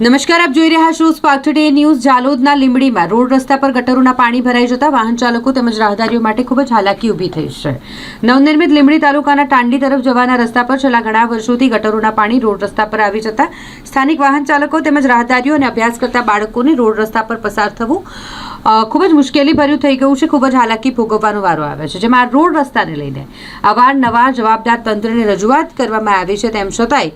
નમસ્કાર, આપ જોઈ રહ્યા છો સ્પાર્ક ટુડે ન્યૂઝ જાલોદના લીંબડીમાં રોડ રસ્તા પર ગટરોના પાણી ભરાઈ જતા વાહન ચાલકો તેમજ રાહદારીઓ માટે ખૂબ જ હાલાકી ઊભી થઈ છે. નવનિર્મિત લીંબડી તાલુકાના ટાંડી તરફ જવાના રસ્તા પર છેલ્લા ઘણા વર્ષોથી ગટરોના પાણી રોડ રસ્તા પર આવી જતા સ્થાનિક વાહન ચાલકો તેમજ રાહદારીઓ અને અભ્યાસ કરતા બાળકોને રોડ રસ્તા પર પસાર થવું ખૂબ જ મુશ્કેલી ભર્યું થઈ ગયું છે. ખૂબ જ હાલાકી ભોગવવાનો વારો આવે છે. જેમાં રોડ રસ્તાને લઈને અવારનવાર જવાબદાર તંત્રને રજૂઆત કરવામાં આવી છે. તેમ છતાંય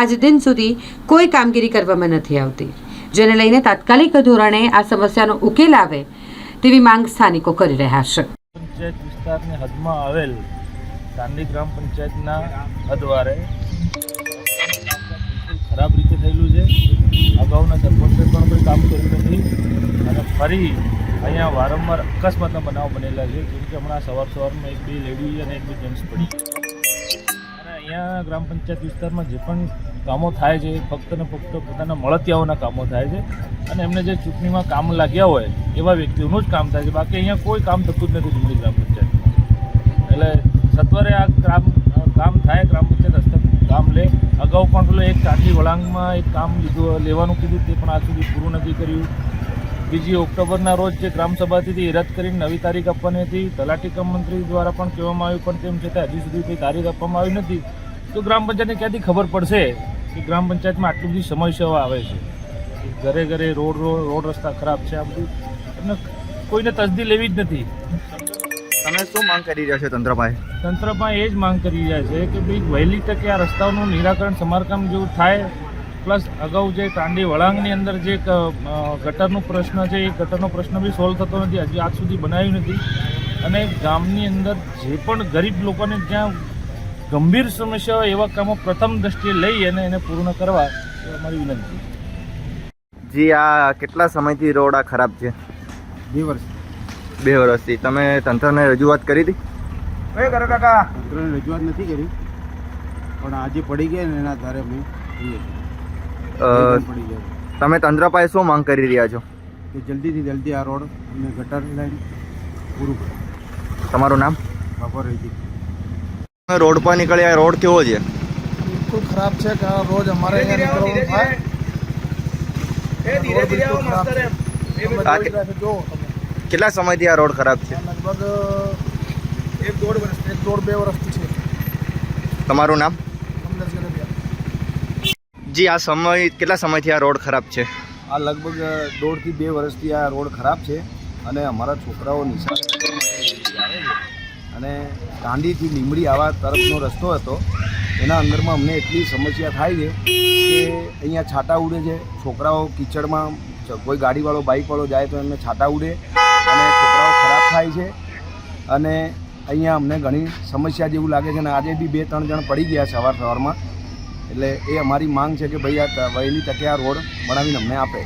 આજ દિન સુધી કોઈ કામગીરી કરવામાં નથી આવતી. જેને લઈને તાત્કાલિક ધોરણે આ સમસ્યાનો ઉકેલ આવે તેવી માંગ સ્થાનિકો કરી રહ્યા છે. પંચાયત વિસ્તારની હદમાં આવેલ ચાંદી ગ્રામ પંચાયતના હદવારે ખરાબ રીતે થયેલું છે. અગાઉના સરપંચે પણ કોઈ કામ કર્યું નથી અને ફરી અહીંયા વારંવાર અકસ્માતના બનાવ બનેલા છે. જેમ કે હમણાં સવાર સવારમાં એક બે લેડી અને એક બે જેન્ટ્સ પડી અહીંયા ગ્રામ પંચાયત વિસ્તારમાં જે પણ કામો થાય છે, ફક્ત ને ફક્ત પોતાના મળતિયાઓના કામો થાય છે અને એમને જે ચૂંટણીમાં કામ લાગ્યા હોય એવા વ્યક્તિઓનું જ કામ થાય છે. બાકી અહીંયા કોઈ કામ થતું જ નથી ડુંગળી ગ્રામ પંચાયતમાં. એટલે સત્વરે આ ગ્રામ કામ થાય, ગ્રામ પંચાયત હસ્તક કામ લે. અગાઉ પણ પેલું એક ચાંદી વળાંગમાં એક કામ લીધું, લેવાનું કીધું તે પણ આ સુધી પૂરું નથી કર્યું. બીજી ઓક્ટોબરના રોજ જે ગ્રામસભા હતી એ રદ કરીને નવી તારીખ આપવાની હતી. તલાટી કમ મંત્રી દ્વારા પણ કહેવામાં આવ્યું, પણ તેમ છતાં હજી સુધી કોઈ તારીખ આપવામાં આવી નથી. તો ગ્રામ પંચાયતને ક્યાંથી ખબર પડશે કે ગ્રામ પંચાયતમાં આટલી બધી સમસ્યાઓ આવે છે? ઘરે ઘરે રોડ રોડ રોડ રસ્તા ખરાબ છે આ બધું. એમને કોઈને તસદી લેવી જ નથી. તમે શું માંગ કરી રહ્યા છો તંત્રમાં પાસે તંત્રમાં એ જ માંગ કરી રહ્યા છે કે ભાઈ વહેલી તકે આ રસ્તાઓનું નિરાકરણ સમારકામ જેવું થાય પ્લસ અગાઉ જે ટાંડી વળાંગની અંદર જે ગટરનો પ્રશ્ન છે એ ગટરનો પ્રશ્ન બી સોલ્વ થતો નથી હજી આજ સુધી બનાવ્યું નથી. અને ગામની અંદર જે પણ ગરીબ લોકોને જ્યાં ગંભીર સમસ્યાઓ એવા કામો પ્રથમ દ્રષ્ટિએ લઈ અને એને પૂર્ણ કરવા એ અમારી વિનંતી જી આ કેટલા સમયથી રોડ આ ખરાબ છે? બે વર્ષ. બે વર્ષથી. તમે તંત્રને રજૂઆત કરી હતી? તંત્રને રજૂઆત નથી કરી. પણ આજે પડી ગયા ને એના આધારે અમે તમે તંત્ર પાસે શું માંગ કરી રહ્યા છો? કે જલ્દીથી જલ્દી આ રોડ અને ગટર લાઈન પૂરું કરો. તમારું નામ? બપોર રહી તમે રોડ પર નીકળ્યા રોડ કેવો છે? બિલકુલ ખરાબ છે કે આ રોજ અમારે અહીંયા નીકળવાનું થાય. જુઓ તમે. કેટલા સમયથી આ રોડ ખરાબ છે? લગભગ એક દોઢ વર્ષ. એક દોઢ બે વર્ષથી છે. તમારું નામ? જી આ સમય કેટલા સમયથી આ રોડ ખરાબ છે? આ લગભગ દોઢથી બે વર્ષથી આ રોડ ખરાબ છે અને અમારા છોકરાઓ છે અને દાંડીથી લીંબડી આવા તરફનો રસ્તો હતો, એના અંદરમાં અમને એટલી સમસ્યા થાય છે કે અહીંયા છાટા ઉડે છે, છોકરાઓ કિચડમાં કોઈ ગાડીવાળો, બાઇકવાળો જાય તો એમને છાટા ઉડે અને છોકરાઓ ખરાબ થાય છે. અને અહીંયા અમને ઘણી સમસ્યા જેવું લાગે છે અને આજે બી બે, ત્રણ જણ પડી ગયા સવાર સવારમાં. એટલે એ અમારી માંગ છે કે ભાઈ આ વહેલી તકે આ રોડ બનાવીને અમને આપે.